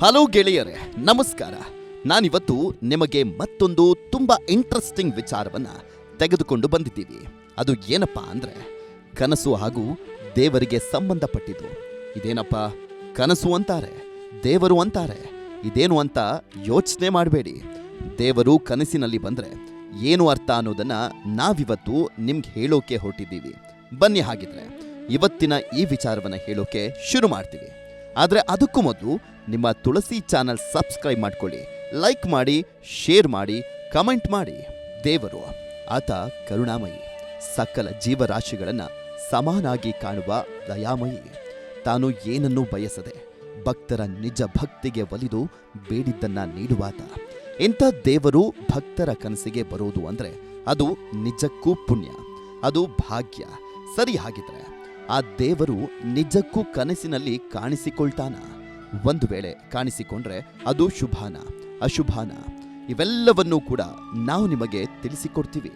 Hello ಗೆಳೆಯರೇ, ನಮಸ್ಕಾರ. ನಾನಿವತ್ತು ನಿಮಗೆ ಮತ್ತೊಂದು ತುಂಬಾ ಇಂಟ್ರೆಸ್ಟಿಂಗ್ ವಿಚಾರವನ್ನ ತೆಗೆದುಕೊಂಡು ಬಂದಿದ್ದೀವಿ. ಅದು ಏನಪ್ಪಾ ಅಂದ್ರೆ, ಕನಸು ಹಾಗೂ ದೇವರಿಗೆ ಸಂಬಂಧಪಟ್ಟಿದ್ದು. ಇದೇನಪ್ಪ? ಕನಸು ಅಂತಾರೆ, ದೇವರು ಅಂತಾರೆ. ಇದೇನು ಅಂತ ಯೋಚನೆ ಮಾಡಬೇಡಿ. ದೇವರು ಕನಸಿನಲ್ಲಿ ಬಂದ್ರೆ ಏನು ಅರ್ಥ ಅನ್ನೋದನ್ನ ನಾವಿವತ್ತು ನಿಮ್ಗೆ ಹೇಳೋಕೆ ಹೊರಟಿದ್ದೀವಿ. ಬನ್ನಿ ಹಾಗಿದ್ರೆ, ಇವತ್ತಿನ ಈ ವಿಚಾರವನ್ನ ಹೇಳೋಕೆ ಶುರು ಮಾಡ್ತೀವಿ. ಆದರೆ ಅದಕ್ಕೂ ಮೊದಲು ನಿಮ್ಮ ತುಳಸಿ ಚಾನಲ್ ಸಬ್ಸ್ಕ್ರೈಬ್ ಮಾಡ್ಕೊಳ್ಳಿ, ಲೈಕ್ ಮಾಡಿ, ಶೇರ್ ಮಾಡಿ, ಕಮೆಂಟ್ ಮಾಡಿ. ದೇವರು ಆತ ಕರುಣಾಮಯಿ, ಸಕಲ ಜೀವರಾಶಿಗಳನ್ನು ಸಮಾನಾಗಿ ಕಾಣುವ ದಯಾಮಯಿ. ತಾನು ಏನನ್ನೂ ಬಯಸದೆ ಭಕ್ತರ ನಿಜ ಭಕ್ತಿಗೆ ಒಲಿದು ಬೇಡಿದ್ದನ್ನ ನೀಡುವಾತ ಇಂಥ ದೇವರು ಭಕ್ತರ ಕನಸಿಗೆ ಬರೋದು ಅಂದ್ರೆ ಅದು ನಿಜಕ್ಕೂ ಪುಣ್ಯ, ಅದು ಭಾಗ್ಯ. ಸರಿ ಹಾಗಿದ್ರೆ ಆ ದೇವರು ನಿಜಕ್ಕೂ ಕನಸಿನಲ್ಲಿ ಕಾಣಿಸಿಕೊಳ್ತಾನ? ಒಂದು ವೇಳೆ ಕಾಣಿಸಿಕೊಂಡ್ರೆ ಅದು ಶುಭಾನ, ಅಶುಭಾನ. ಇವೆಲ್ಲವನ್ನೂ ಕೂಡ ನಾವು ನಿಮಗೆ ತಿಳಿಸಿಕೊಡ್ತೀವಿ.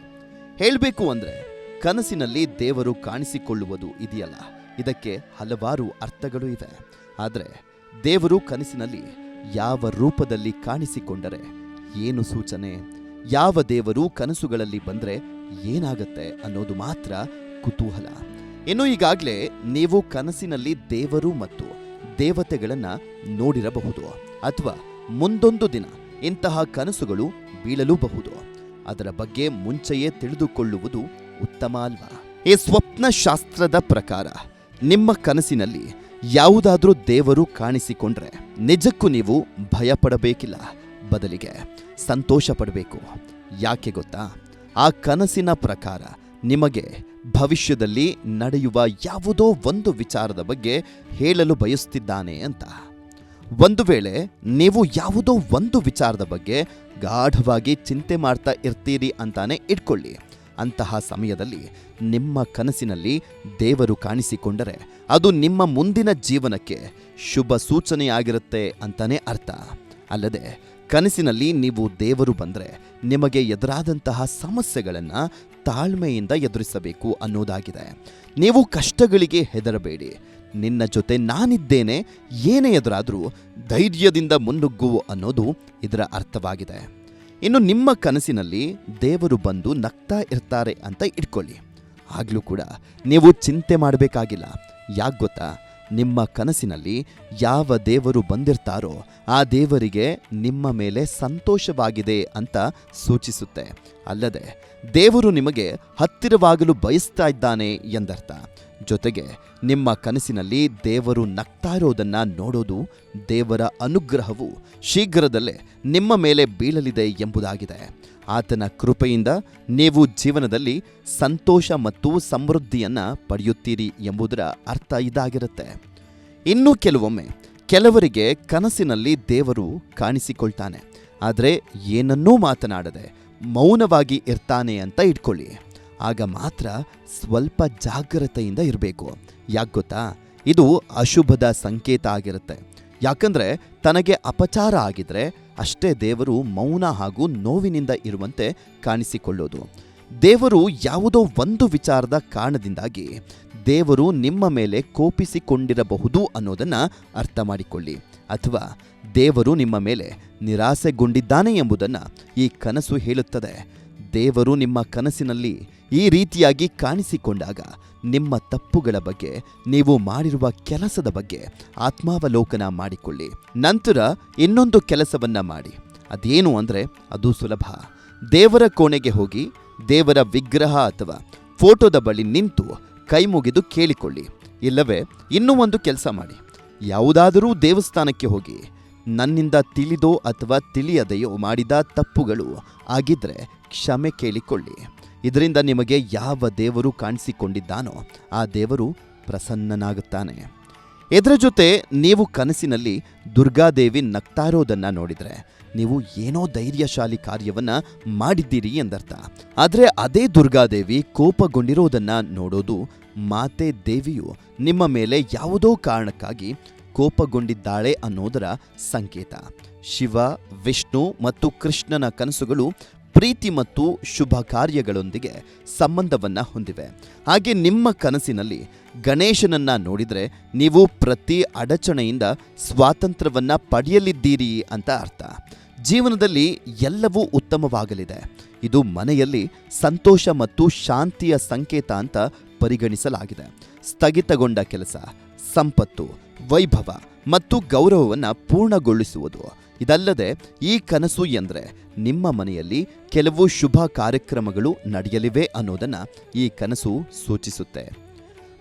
ಹೇಳಬೇಕು ಅಂದ್ರೆ ಕನಸಿನಲ್ಲಿ ದೇವರು ಕಾಣಿಸಿಕೊಳ್ಳುವುದು ಇದೆಯಲ್ಲ, ಇದಕ್ಕೆ ಹಲವಾರು ಅರ್ಥಗಳು ಇವೆ. ಆದರೆ ದೇವರು ಕನಸಿನಲ್ಲಿ ಯಾವ ರೂಪದಲ್ಲಿ ಕಾಣಿಸಿಕೊಂಡರೆ ಏನು ಸೂಚನೆ? ಯಾವ ದೇವರು ಕನಸುಗಳಲ್ಲಿ ಬಂದ್ರೆ ಏನಾಗತ್ತೆ ಅನ್ನೋದು ಮಾತ್ರ ಕುತೂಹಲ. ಇನ್ನು ಈಗಾಗಲೇ ನೀವು ಕನಸಿನಲ್ಲಿ ದೇವರು ಮತ್ತು ದೇವತೆಗಳನ್ನ ನೋಡಿರಬಹುದು ಅಥವಾ ಮುಂದೊಂದು ದಿನ ಇಂತಹ ಕನಸುಗಳು ಬೀಳಲೂಬಹುದು. ಅದರ ಬಗ್ಗೆ ಮುಂಚೆಯೇ ತಿಳಿದುಕೊಳ್ಳುವುದು ಉತ್ತಮ ಅಲ್ವಾ? ಈ ಸ್ವಪ್ನ ಶಾಸ್ತ್ರದ ಪ್ರಕಾರ ನಿಮ್ಮ ಕನಸಿನಲ್ಲಿ ಯಾವುದಾದ್ರೂ ದೇವರು ಕಾಣಿಸಿಕೊಂಡ್ರೆ ನಿಜಕ್ಕೂ ನೀವು ಭಯಪಡಬೇಕಿಲ್ಲ. ಬದಲಿಗೆ ಸಂತೋಷ ಪಡಬೇಕು ಯಾಕೆ ಗೊತ್ತಾ? ಆ ಕನಸಿನ ಪ್ರಕಾರ ನಿಮಗೆ ಭವಿಷ್ಯದಲ್ಲಿ ನಡೆಯುವ ಯಾವುದೋ ಒಂದು ವಿಚಾರದ ಬಗ್ಗೆ ಹೇಳಲು ಬಯಸ್ತಿದ್ದಾನೆ ಅಂತ. ಒಂದು ವೇಳೆ ನೀವು ಯಾವುದೋ ಒಂದು ವಿಚಾರದ ಬಗ್ಗೆ ಗಾಢವಾಗಿ ಚಿಂತೆ ಮಾಡ್ತಾ ಇರ್ತೀರಿ ಅಂತಾನೆ ಇಟ್ಕೊಳ್ಳಿ. ಅಂತಹ ಸಮಯದಲ್ಲಿ ನಿಮ್ಮ ಕನಸಿನಲ್ಲಿ ದೇವರು ಕಾಣಿಸಿಕೊಂಡರೆ ಅದು ನಿಮ್ಮ ಮುಂದಿನ ಜೀವನಕ್ಕೆ ಶುಭ ಸೂಚನೆಯಾಗಿರುತ್ತೆ ಅಂತಾನೆ ಅರ್ಥ. ಅಲ್ಲದೆ ಕನಸಿನಲ್ಲಿ ನೀವು ದೇವರು ಬಂದರೆ ನಿಮಗೆ ಎದುರಾದಂತಹ ಸಮಸ್ಯೆಗಳನ್ನು ತಾಳ್ಮೆಯಿಂದ ಎದುರಿಸಬೇಕು ಅನ್ನೋದಾಗಿದೆ. ನೀವು ಕಷ್ಟಗಳಿಗೆ ಹೆದರಬೇಡಿ. ನಿನ್ನ ಜೊತೆ ನಾನಿದ್ದೇನೆ, ಏನೇ ಎದುರಾದರೂ ಧೈರ್ಯದಿಂದ ಮುನ್ನುಗ್ಗು ಅನ್ನೋದು ಇದರ ಅರ್ಥವಾಗಿದೆ. ಇನ್ನು ನಿಮ್ಮ ಕನಸಿನಲ್ಲಿ ದೇವರು ಬಂದು ನಗ್ತಾ ಇರ್ತಾರೆ ಅಂತ ಇಟ್ಕೊಳ್ಳಿ. ಆಗಲೂ ಕೂಡ ನೀವು ಚಿಂತೆ ಮಾಡಬೇಕಾಗಿಲ್ಲ. ಯಾಕೆ ಗೊತ್ತಾ? ನಿಮ್ಮ ಕನಸಿನಲ್ಲಿ ಯಾವ ದೇವರು ಬಂದಿರ್ತಾರೋ ಆ ದೇವರಿಗೆ ನಿಮ್ಮ ಮೇಲೆ ಸಂತೋಷವಾಗಿದೆ ಅಂತ ಸೂಚಿಸುತ್ತೆ. ಅಲ್ಲದೆ, ದೇವರು ನಿಮಗೆ ಹತ್ತಿರವಾಗಲು ಬಯಸ್ತಾ ಇದ್ದಾನೆ ಎಂದರ್ಥ. ಜೊತೆಗೆ, ನಿಮ್ಮ ಕನಸಿನಲ್ಲಿ ದೇವರು ನಗ್ತಾ ಇರೋದನ್ನು ನೋಡೋದು ದೇವರ ಅನುಗ್ರಹವು ಶೀಘ್ರದಲ್ಲೇ ನಿಮ್ಮ ಮೇಲೆ ಬೀಳಲಿದೆ ಎಂಬುದಾಗಿದೆ. ಆತನ ಕೃಪೆಯಿಂದ ನೀವು ಜೀವನದಲ್ಲಿ ಸಂತೋಷ ಮತ್ತು ಸಮೃದ್ಧಿಯನ್ನು ಪಡೆಯುತ್ತೀರಿ ಎಂಬುದರ ಅರ್ಥ ಇದಾಗಿರುತ್ತೆ. ಇನ್ನು ಕೆಲವೊಮ್ಮೆ ಕೆಲವರಿಗೆ ಕನಸಿನಲ್ಲಿ ದೇವರು ಕಾಣಿಸಿಕೊಳ್ತಾನೆ. ಆದರೆ ಏನನ್ನೂ ಮಾತನಾಡದೆ ಮೌನವಾಗಿ ಇರ್ತಾನೆ ಅಂತ ಇಟ್ಕೊಳ್ಳಿ. ಆಗ ಮಾತ್ರ ಸ್ವಲ್ಪ ಜಾಗ್ರತೆಯಿಂದ ಇರಬೇಕು. ಯಾಕೆ ಗೊತ್ತಾ? ಇದು ಅಶುಭದ ಸಂಕೇತ ಆಗಿರುತ್ತೆ. ಯಾಕಂದರೆ ತನಗೆ ಅಪಚಾರ ಆಗಿದ್ರೆ ಅಷ್ಟೇ ದೇವರು ಮೌನ ಹಾಗೂ ನೋವಿನಿಂದ ಇರುವಂತೆ ಕಾಣಿಸಿಕೊಳ್ಳೋದು. ದೇವರು ಯಾವುದೋ ಒಂದು ವಿಚಾರದ ಕಾರಣದಿಂದಾಗಿ ದೇವರು ನಿಮ್ಮ ಮೇಲೆ ಕೋಪಿಸಿಕೊಂಡಿರಬಹುದು ಅನ್ನೋದನ್ನು ಅರ್ಥ ಮಾಡಿಕೊಳ್ಳಿ. ಅಥವಾ ದೇವರು ನಿಮ್ಮ ಮೇಲೆ ನಿರಾಸೆಗೊಂಡಿದ್ದಾನೆ ಎಂಬುದನ್ನು ಈ ಕನಸು ಹೇಳುತ್ತದೆ. ದೇವರು ನಿಮ್ಮ ಕನಸಿನಲ್ಲಿ ಈ ರೀತಿಯಾಗಿ ಕಾಣಿಸಿಕೊಂಡಾಗ ನಿಮ್ಮ ತಪ್ಪುಗಳ ಬಗ್ಗೆ, ನೀವು ಮಾಡಿರುವ ಕೆಲಸದ ಬಗ್ಗೆ ಆತ್ಮಾವಲೋಕನ ಮಾಡಿಕೊಳ್ಳಿ. ನಂತರ ಇನ್ನೊಂದು ಕೆಲಸವನ್ನ ಮಾಡಿ. ಅದೇನು ಅಂದರೆ ಅದು ಸುಲಭ. ದೇವರ ಕೋಣೆಗೆ ಹೋಗಿ ದೇವರ ವಿಗ್ರಹ ಅಥವಾ ಫೋಟೋದ ಬಳಿ ನಿಂತು ಕೈ ಮುಗಿದು ಕೇಳಿಕೊಳ್ಳಿ. ಇಲ್ಲವೇ, ಇನ್ನೂ ಒಂದು ಕೆಲಸ ಮಾಡಿ. ಯಾವುದಾದರೂ ದೇವಸ್ಥಾನಕ್ಕೆ ಹೋಗಿ ನನ್ನಿಂದ ತಿಳಿದೋ ಅಥವಾ ತಿಳಿಯದೆಯೋ ಮಾಡಿದ ತಪ್ಪುಗಳು ಆಗಿದ್ರೆ ಕ್ಷಮೆ ಕೇಳಿಕೊಳ್ಳಿ. ಇದರಿಂದ ನಿಮಗೆ ಯಾವ ದೇವರು ಕಾಣಿಸಿಕೊಂಡಿದ್ದಾನೋ ಆ ದೇವರು ಪ್ರಸನ್ನನಾಗುತ್ತಾನೆ. ಇದರ ಜೊತೆ ನೀವು ಕನಸಿನಲ್ಲಿ ದುರ್ಗಾದೇವಿ ನಗ್ತಾರೋದನ್ನು ನೋಡಿದರೆ ನೀವು ಏನೋ ಧೈರ್ಯಶಾಲಿ ಕಾರ್ಯವನ್ನು ಮಾಡಿದ್ದೀರಿ ಎಂದರ್ಥ. ಆದರೆ ಅದೇ ದುರ್ಗಾದೇವಿ ಕೋಪಗೊಂಡಿರೋದನ್ನು ನೋಡೋದು ಮಾತೆ ದೇವಿಯು ನಿಮ್ಮ ಮೇಲೆ ಯಾವುದೋ ಕಾರಣಕ್ಕಾಗಿ ಕೋಪಗೊಂಡಿದ್ದಾಳೆ ಅನ್ನೋದರ ಸಂಕೇತ. ಶಿವ, ವಿಷ್ಣು ಮತ್ತು ಕೃಷ್ಣನ ಕನಸುಗಳು ಪ್ರೀತಿ ಮತ್ತು ಶುಭ ಕಾರ್ಯಗಳೊಂದಿಗೆ ಸಂಬಂಧವನ್ನು ಹೊಂದಿವೆ. ಹಾಗೆ ನಿಮ್ಮ ಕನಸಿನಲ್ಲಿ ಗಣೇಶನನ್ನ ನೋಡಿದರೆ ನೀವು ಪ್ರತಿ ಅಡಚಣೆಯಿಂದ ಸ್ವಾತಂತ್ರ್ಯವನ್ನು ಪಡೆಯಲಿದ್ದೀರಿ ಅಂತ ಅರ್ಥ. ಜೀವನದಲ್ಲಿ ಎಲ್ಲವೂ ಉತ್ತಮವಾಗಲಿದೆ. ಇದು ಮನೆಯಲ್ಲಿ ಸಂತೋಷ ಮತ್ತು ಶಾಂತಿಯ ಸಂಕೇತ ಅಂತ ಪರಿಗಣಿಸಲಾಗಿದೆ. ಸ್ಥಗಿತಗೊಂಡ ಕೆಲಸ, ಸಂಪತ್ತು, ವೈಭವ ಮತ್ತು ಗೌರವವನ್ನು ಪೂರ್ಣಗೊಳಿಸುವುದು ಇದಲ್ಲದೆ ಈ ಕನಸು ಎಂದರೆ ನಿಮ್ಮ ಮನೆಯಲ್ಲಿ ಕೆಲವು ಶುಭ ಕಾರ್ಯಕ್ರಮಗಳು ನಡೆಯಲಿವೆ ಅನ್ನೋದನ್ನು ಈ ಕನಸು ಸೂಚಿಸುತ್ತೆ.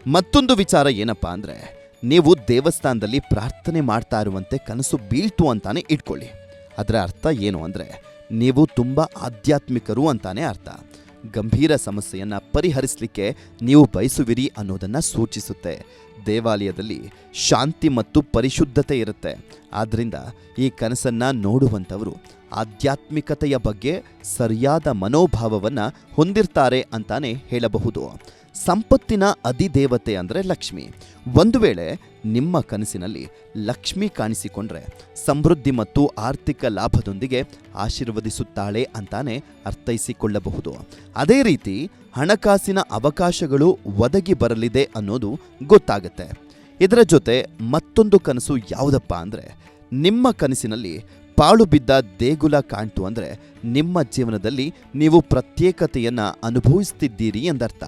ಮತ್ತೊಂದು ವಿಚಾರ ಏನಪ್ಪಾ ಅಂದರೆ ನೀವು ದೇವಸ್ಥಾನದಲ್ಲಿ ಪ್ರಾರ್ಥನೆ ಮಾಡ್ತಾ ಇರುವಂತೆ ಕನಸು ಬೀಳ್ತು ಅಂತಾನೆ ಇಟ್ಕೊಳ್ಳಿ. ಅದರ ಅರ್ಥ ಏನು ಅಂದರೆ ನೀವು ತುಂಬ ಆಧ್ಯಾತ್ಮಿಕರು ಅಂತಾನೆ ಅರ್ಥ. ಗಂಭೀರ ಸಮಸ್ಯೆಯನ್ನು ಪರಿಹರಿಸಲಿಕ್ಕೆ ನೀವು ಬಯಸುವಿರಿ ಅನ್ನೋದನ್ನು ಸೂಚಿಸುತ್ತೆ. ದೇವಾಲಯದಲ್ಲಿ ಶಾಂತಿ ಮತ್ತು ಪರಿಶುದ್ಧತೆ ಇರುತ್ತೆ. ಆದ್ದರಿಂದ ಈ ಕನಸನ್ನು ನೋಡುವಂಥವರು ಆಧ್ಯಾತ್ಮಿಕತೆಯ ಬಗ್ಗೆ ಸರಿಯಾದ ಮನೋಭಾವವನ್ನು ಹೊಂದಿರ್ತಾರೆ ಅಂತಾನೆ ಹೇಳಬಹುದು. ಸಂಪತ್ತಿನ ಅಧಿದೇವತೆ ಅಂದರೆ ಲಕ್ಷ್ಮಿ. ಒಂದು ವೇಳೆ ನಿಮ್ಮ ಕನಸಿನಲ್ಲಿ ಲಕ್ಷ್ಮಿ ಕಾಣಿಸಿಕೊಂಡ್ರೆ ಸಮೃದ್ಧಿ ಮತ್ತು ಆರ್ಥಿಕ ಲಾಭದೊಂದಿಗೆ ಆಶೀರ್ವದಿಸುತ್ತಾಳೆ ಅಂತಾನೆ ಅರ್ಥೈಸಿಕೊಳ್ಳಬಹುದು. ಅದೇ ರೀತಿ ಹಣಕಾಸಿನ ಅವಕಾಶಗಳು ಒದಗಿ ಬರಲಿದೆ ಅನ್ನೋದು ಗೊತ್ತಾಗುತ್ತೆ. ಇದರ ಜೊತೆ ಮತ್ತೊಂದು ಕನಸು ಯಾವುದಪ್ಪ ಅಂದರೆ ನಿಮ್ಮ ಕನಸಿನಲ್ಲಿ ಪಾಳು ಬಿದ್ದ ದೇಗುಲ ಕಾಣ್ತು ಅಂದರೆ ನಿಮ್ಮ ಜೀವನದಲ್ಲಿ ನೀವು ಪ್ರತ್ಯೇಕತೆಯನ್ನು ಅನುಭವಿಸ್ತಿದ್ದೀರಿ ಎಂದರ್ಥ.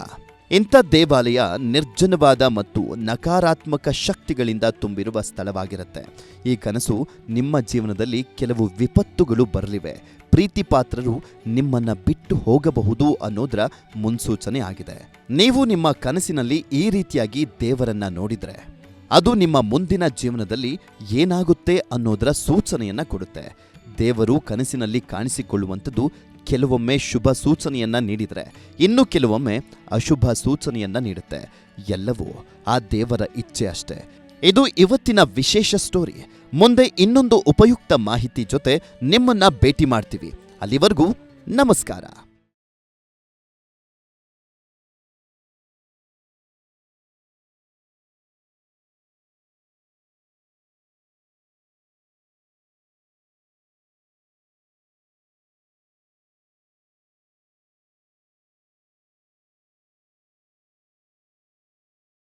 ಇಂಥ ದೇವಾಲಯ ನಿರ್ಜನವಾದ ಮತ್ತು ನಕಾರಾತ್ಮಕ ಶಕ್ತಿಗಳಿಂದ ತುಂಬಿರುವ ಸ್ಥಳವಾಗಿರುತ್ತೆ. ಈ ಕನಸು ನಿಮ್ಮ ಜೀವನದಲ್ಲಿ ಕೆಲವು ವಿಪತ್ತುಗಳು ಬರಲಿವೆ. ಪ್ರೀತಿಪಾತ್ರರು ನಿಮ್ಮನ್ನ ಬಿಟ್ಟು ಹೋಗಬಹುದು ಅನ್ನೋದರ ಮುನ್ಸೂಚನೆ ಆಗಿದೆ. ನೀವು ನಿಮ್ಮ ಕನಸಿನಲ್ಲಿ ಈ ರೀತಿಯಾಗಿ ದೇವರನ್ನ ನೋಡಿದರೆ, ಅದು ನಿಮ್ಮ ಮುಂದಿನ ಜೀವನದಲ್ಲಿ ಏನಾಗುತ್ತೆ ಅನ್ನೋದರ ಸೂಚನೆಯನ್ನ ಕೊಡುತ್ತೆ. ದೇವರು ಕನಸಿನಲ್ಲಿ ಕಾಣಿಸಿಕೊಳ್ಳುವಂಥದ್ದು ಕೆಲವೊಮ್ಮೆ ಶುಭ ಸೂಚನೆಯನ್ನ ನೀಡಿದರೆ, ಇನ್ನು ಕೆಲವೊಮ್ಮೆ ಅಶುಭ ಸೂಚನೆಯನ್ನ ನೀಡುತ್ತೆ. ಎಲ್ಲವೂ ಆ ದೇವರ ಇಚ್ಛೆ ಅಷ್ಟೇ. ಇದು ಇವತ್ತಿನ ವಿಶೇಷ ಸ್ಟೋರಿ ಮುಂದೆ ಇನ್ನೊಂದು ಉಪಯುಕ್ತ ಮಾಹಿತಿ ಜೊತೆ ನಿಮ್ಮನ್ನ ಭೇಟಿ ಮಾಡ್ತೀವಿ. ಅಲ್ಲಿವರೆಗೂ ನಮಸ್ಕಾರ.